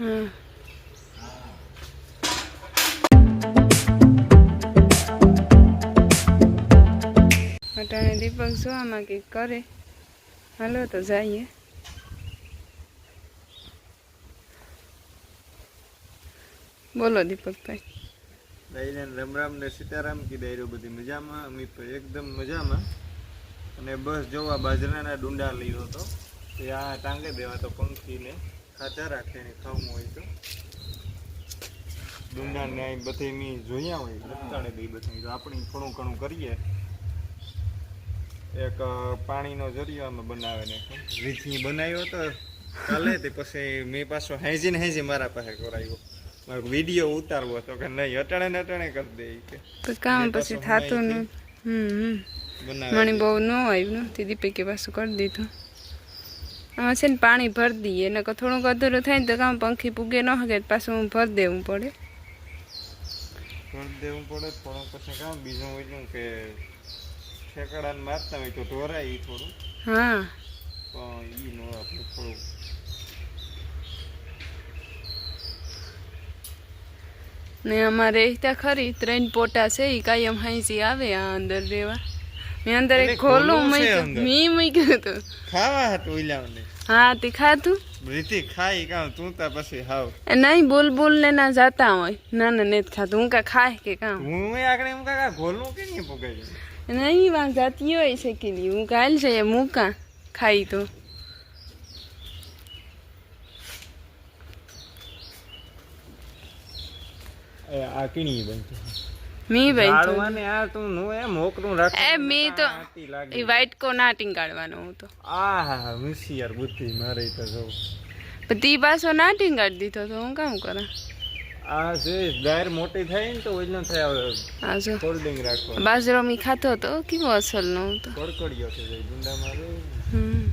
હા. અટાણે દીપક જોવામાં કંઈક કરે? હાલો તો જઈએ. બોલો દીપકભાઈ. દાઈને રામ રામ ને સીતારામ કી ડાયરો બધી મજામાં? અમે એકદમ મજામાં. અને બસ જોવા બાજરાના ડુંડા લીધો હતો. ત્યાં ટાંગે દેવા તો પંખીને. ખાચા રાખે ને ખાવું હોય તો. ડુંડાને અહીં બધે મી જોયા હોય લપતાડે દઈ બધે તો આપણે થોડું ઘણું કરીએ. એક પાણીનો જરિયો અમે બનાવે ને. રીતની બનાવ્યો તો કાલે તે પછી મેં પાછો હેજી ને હેજી મારા પાસે કરાવ્યો મારો વીડિયો ઉતારવો હતો કે નહીં અટાણે ને અટાણે કરી દે કે. તો કામ પછી થતું ન હમ મને બહુ ન આવ્યું દીદી પૈકી પાછું કરી દીધું. આમાં છે ને પાણી ભરી દઈએ. ને થોડુંક અધૂરું થાય ને તો કામ પંખી પૂગે ન શકે પાછું પાછું ભરી દેવું પડે. ભરી દેવું પડે થોડું પછી કામ બીજું બીજું કે ઠેકડાને મારતા હોય તો ઢોરાય થોડું. હા. પણ ઈ નો આપણે થોડું. ને અમારે ત્યાં ખરી ત્રણ પોટા છે એ કાયમ હાંસી આવે આ અંદર રહેવા. મેં અંદર એક ખોલું મૂક્યું? મેં મૂક્યું હતું ખાવા હતું ઓઈલાઓને હા તે ખાતું રીતિ ખાઈ કામ તું તા પછી હાવ. નહીં બોલ બોલ ને ના જાતા હોય. ના ના ને ખાતું હું કા ખાય કે કામ હું એ આગળ એમ કા ખોલું કે નહીં પગાડી નહીં વાં જાતી હોય છે કે નહીં. હું કાલ છે એ મૂકા ખાઈ તો? આ કીણી બનશે મી ભાઈ ઝાડવાને આ તું નો એમ મોકરું રાખ. એ મી તો ઈ એ વાઈટ કો ના ટીંગાડવાનો હું તો. આ હા મિસી યાર બુદ્ધિ મારે તો જો. પણ પાસો ના ટીંગાડી દીધો તો હું કામ કરા? આ જે દાયર મોટી થઈ ને તો ઓઈલો થાય આ જો. ફોલ્ડિંગ રાખો બાજરો મી ખાતો તો કેવો અસલ નો તો. કડકડિયો છે જે ગુંડા મારે હમ.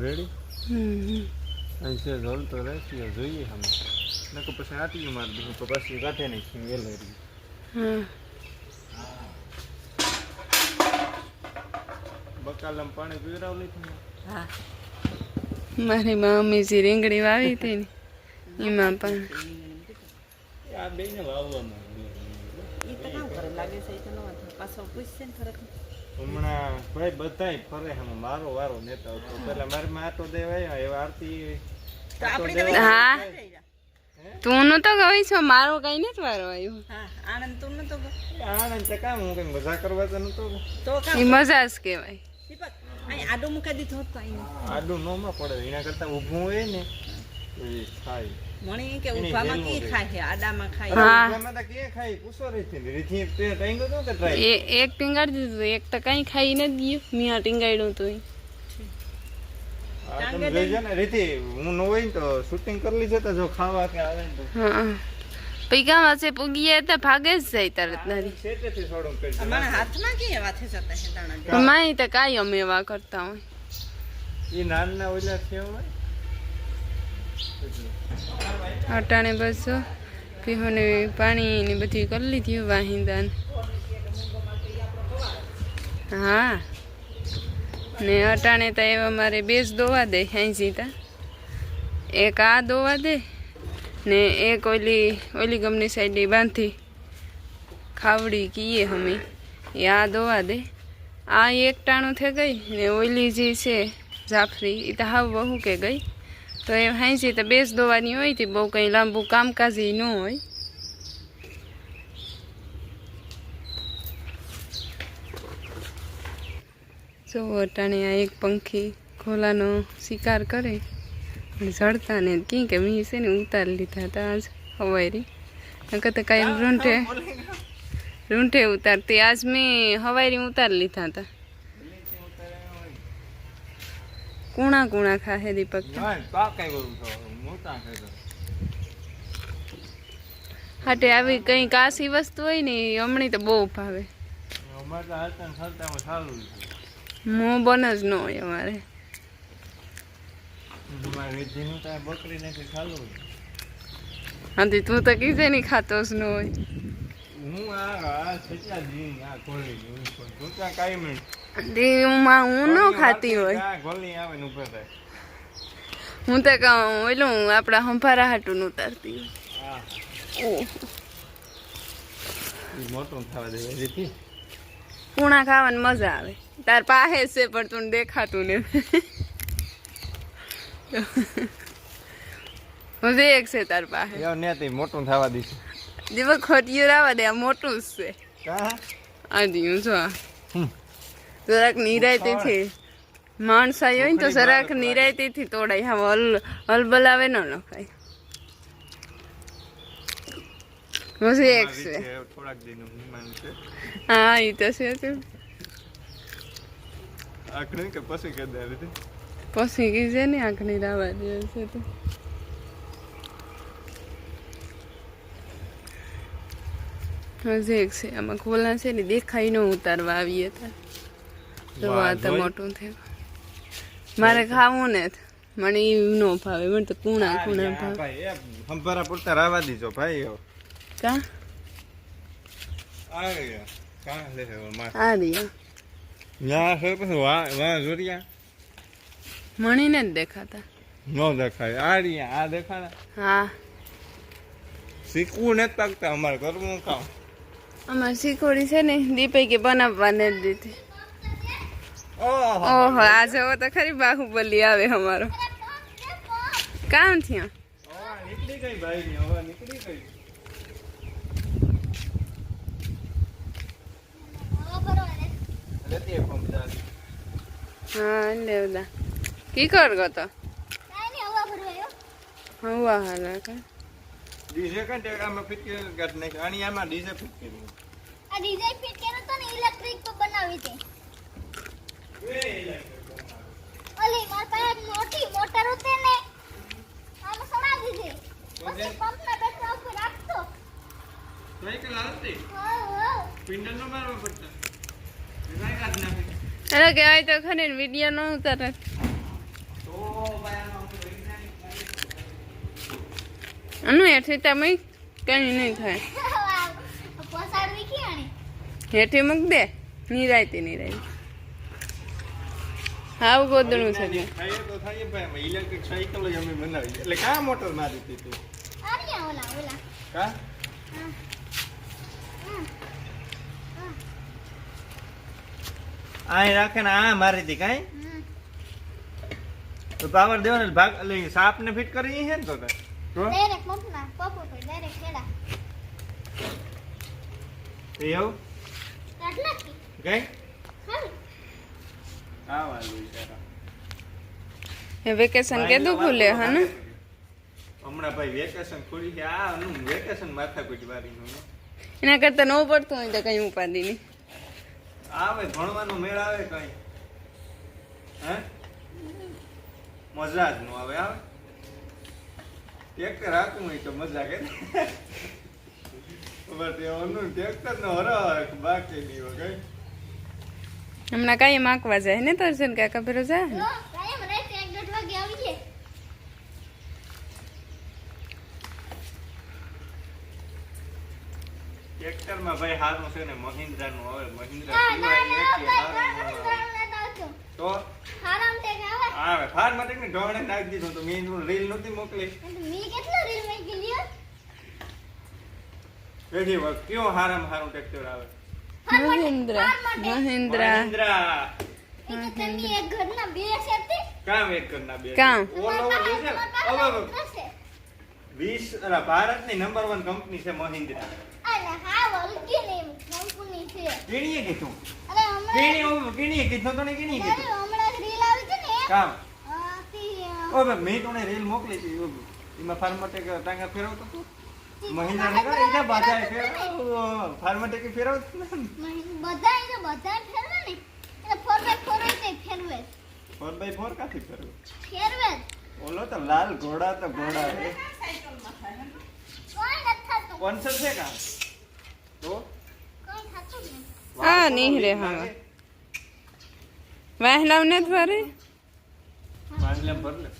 રેડી અહીં છે રોલ તો રાખીએ જોઈએ અમે. નકર પછી આટલી માર દીધું તો પછી કાઢે નહીં વેલેરી હા. બકાલમ પાણી પીવરાવ હા. મારી મમ્મી જે રીંગણી વાવી હતી ને એમાં પણ. આ બેને વાવવામાં હમણાં ભાઈ બધા ફરે હમ મારો વારો નેતા હતો. પેલા મારી માં આટો દેવાય એ આરતી હા. તું નતો ગઈ છો મારો કઈ નથી વારો આવ્યો આનંદ તો કામ હું કઈ મજા કરવા તો નતો એ મજા જ કહેવાય. આડું નો માં પડે એના કરતા ઊભું હોય ને તો મણી કે એની કી ખાય છે? આડામાં ખાય. હા. તો કે ખાય? પૂછો રીથી રીથી તે ટાઈમ તો કે ટ્રાય એ એક ટીંગાડી દીધું. એક તો કઈ ખાઈ નથી ગયું. મેં ટીંગાડ્યું તો તમે જોઈ ને રીતિ હું ન હોય તો શૂટિંગ કરી લીધે તો જો ખાવા કે આવે તો. હા. પૈકા વાસે પૂગીએ તો ભાગે જ જાય તરત કરી અમારા હાથમાં કી એવા થઈ જતા છે દાણા માય તો કાંઈ અમે એવા કરતા હોય. ઈ નાના ઓલા થયા હોય? અટાણે બસ પીહોને પાણી ને બધું કરી લીધી વાહિંદા હા. ને અટાણે તો એવા મારે બેસ દોવા દે હાંસી તા. એક આ દોવા દે ને એક ઓલી ઓલી ગમની સાઈડે બાંધી ખાવડી કીએ અમે એ આ દોવા દે. આ એક ટાણું થઈ ગઈ ને ઓલી જે છે, જાફરી એ તો હાવ બહુ કે ગઈ. તો એ હાંસી તો બેસ દોવાની હોય તે બહુ કંઈ લાંબુ કામકાજી ન હોય. જો અટાણે આ એક પંખી ખોલાનો શિકાર કરે જડતા ને ક્યાં કે મેં છે ને ઉતારી લીધા હતા આજ હવાઈરી નકર તો કાંઈ રૂંઠે રૂંઠે ઉતારતી આજ મેં હવાઈરી ઉતારી લીધા હતા. કુણા કુણા ખાહે દીપક. હાટે આવી કંઈ કાસી વસ્તુ હોય ને હમણી તો બહુ ભાવે. મોં બન જ ન હોય અમારે. અમારે બકરી નથી ખાલું હાથી તું તો કીધે નહીં ખાતો જ ન હોય. હું આ આ હું પણ તું હું ન ખાતી હોય. આ ગોલી આવે ને ઊભો થાય. હું તો કહું ઓલું આપણા હંભારા હાટું ઉતારતી હા. મોટું દે પૂણા ખાવાની મજા આવે. તાર પાસે છે પણ તું દેખાતું ને. હવે એક છે તાર પાસે. મોટું થવા દીધું. જેવો ખોટિયું રાવા દે આ મોટું જ છે આજી હું જો જરાક નિરાયતી જરાક માણસ આવ્યો હોય ને તો જરાક નિરાયતીથી તોડાય હા હલ હલબલ આવે ન નખાય હજી એક છે હા એ તો છે તું આખરે કે પછી કે દે પછી કીજે ને આંખની રાવા દે છે તો હજી એક છે. આમાં ખોલા છે ને દેખાય ન ઉતારવા આવીએ હતા તો આ તો મોટું થયું. મારે ખાવું ને મને એ ન ભાવે. મને તો કુણા કુણા ભાવે. હંભારા પૂરતા રાવા દીજો ભાઈ. કા? આ ગયા કા લે આ દિયા ના પછી વા વા જોરિયા. મણીને જ દેખાતા. ન દેખાય. આ રહ્યા આ દેખાડા હા. શીખવું નથી તકતા અમારે કરવું કામ. અમારે શીખોડી છે ને દીપે કે બનાવવા ને દીધી. ઓહો. ઓહો આ જવો તો ખરી બાહુબલી આવે અમારો. કામ થયો? હવા નીકળી ગઈ ભાઈ ની હવા નીકળી ગઈ. લેતી પંપ દાદી હા લેવદા કી કર તો? હવા હાલ કા? ડીજે કાંઈ આમાં ફિટ કરી કાઢ નાખી અને આમાં ડીજે ફિટ કરી આ ડિઝાઇન ફિટ કર્યો તો ને ઇલેક્ટ્રિક તો બનાવી છે ઓલી માર પાસે મોટી મોટર હતી ને. આમાં સડાવી દીધી પછી પંપના બેટરા ઉપર રાખતો. હાલતી હા હા. પિંડલ નો મારવા પડતા. અરે કહેવાય તો ખરી ને વીડિયો ન ઉતારે તો ભાઈ આનો આનું હેઠી તમે કઈ નહીં થાય. હેઠી મૂક દે. નિરાયતી નિરાયતી. હાવ ગોદડું છે થાય તો થાય ભાઈ. ઇલેક્ટ્રિક સાયકલ જ અમે બનાવી એટલે કા મોટર મારી હતી તું ઓલા ઓલા કા? આ રાખે ને આ મારી હતી કાઈ? તો પાવર દેવાનો ભાગ એટલે સાપ ને ફિટ કરી છે ને તો તાર. એવું કઈ ખાલી હા વાલું બિચારા. એ વેકેશન કેદું ખુલે હે ને હમણાં ભાઈ વેકેશન ખુલી છે આ નું વેકેશન માથાકૂટ વાળી નું એના કરતા ન પડતું હોય તો કઈ ઉપાધિ નહીં આવે ભણવાનો મેળ આવે કઈ હે મજા જ નો આવે આવે ટ્રેક્ટર હાકવું હોય તો મજા કે ખબર તે ઓનું ટ્રેક્ટર નો હરખ બાકી નહીં હોય કઈ હમણાં કાંઈ માકવા જાય ને દર્શન કાકા ફેરો જાય ને જો કાયમ રાતે એક દોઢ વાગે આવીએ ટ્રેક્ટરમાં ભાઈ હારું છે ને મહિન્દ્રા નું હવે મહિન્દ્રા તો? હારામ તે આવે આવે. ફાર માટે ને ઢોણે નાખી દીધો તો મેં એનું રીલ નહોતી મોકલી. મેં કેટલો રીલ મેકી લ્યો પેઢી વખત કયો હારામ હારું ટ્રેક્ટર આવે? મહિન્દ્રા. મહિન્દ્રા. મહિન્દ્રા. તમે એક ઘરના બે છે કામ એક કરના બે કામ. ઓલ છે? ને? All over. થશે વીસ અલા, ભારતની નંબર વન કંપની છે મહિન્દ્રા. અલે હા વળગી ને કંપની છે. કેણીએ કીધું અરે હમણાં કેણી ઓ કેણીએ કીધું તો ને કેણીએ કીધું હમણાં રીલ આવી છે ને કામ? ઓ બે મેં તને રીલ મોકલી હતી એમાં ફાર્મટેક ટાંગા ફેરવતો? તું મહિન્દ્રા ને બધા કઈ બાધા ફેરવતા ફાર્માટેક ફેરવતો બધા તો બધાય ફેરવે ને. એટલે ફોર બાય ફોર હોય તે ફેરવે. જ. ફોર બાય ફોર કાથી ફેરવે? ફેરવે ઓલો તો લાલ ઘોડા તો ઘોડા હે કોણ નથી થતું. કોન્સર છે કા? તો? નહીં હા, નીહરે, હા. વહેલાવ ને ફરે વાંદલા ભર લે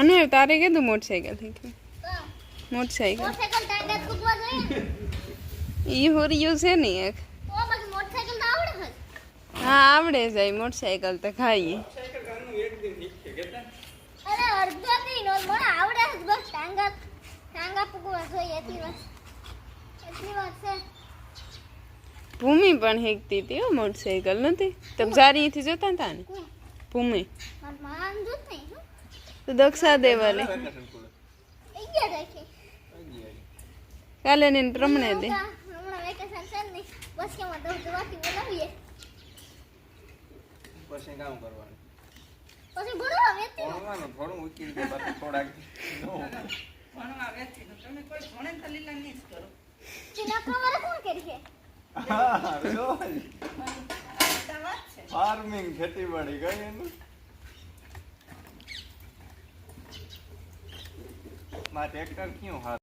અને તારે કીધું મોટરસાઇકલ થઈ ગયું તો મોટરસાઇકલ મોટરસાઇકલ ટાયર કૂદવા જોઈએ ને ઈ હોરિયું છે ને એક તો બાકી મોટરસાઇકલ તો આવડે છે હા આવડે જાય મોટરસાયકલ તો ખાઈએ અરે અડધો થી નો મને આવડે છે બસ ટાંગા ટાંગા પૂગવા જોઈએ એટલી વાત એટલી વાત છે ભૂમિ પણ હેકતી હતી મોટરસાઇકલ મોટરસાયકલ નથી. તમે સારીથી જોતા હતા ને ભૂમિ. તો દક્ષા દેવાલે એ ગયા કાલે ને પ્રમાણે દે પછી કામ કરવાનું. પછી ભણવા વેતી ભણવાનું થોડું ઉચકી દે બાકી થોડાક ભણવા વેચી તો તમે કોઈ ભણે તો લીલા નહીં કરો. ચીના કવર કોણ કરી છે? ફાર્મિંગ ખેતીવાડી કઈ એનું. માં ટ્રેક્ટર ક્યું હાથ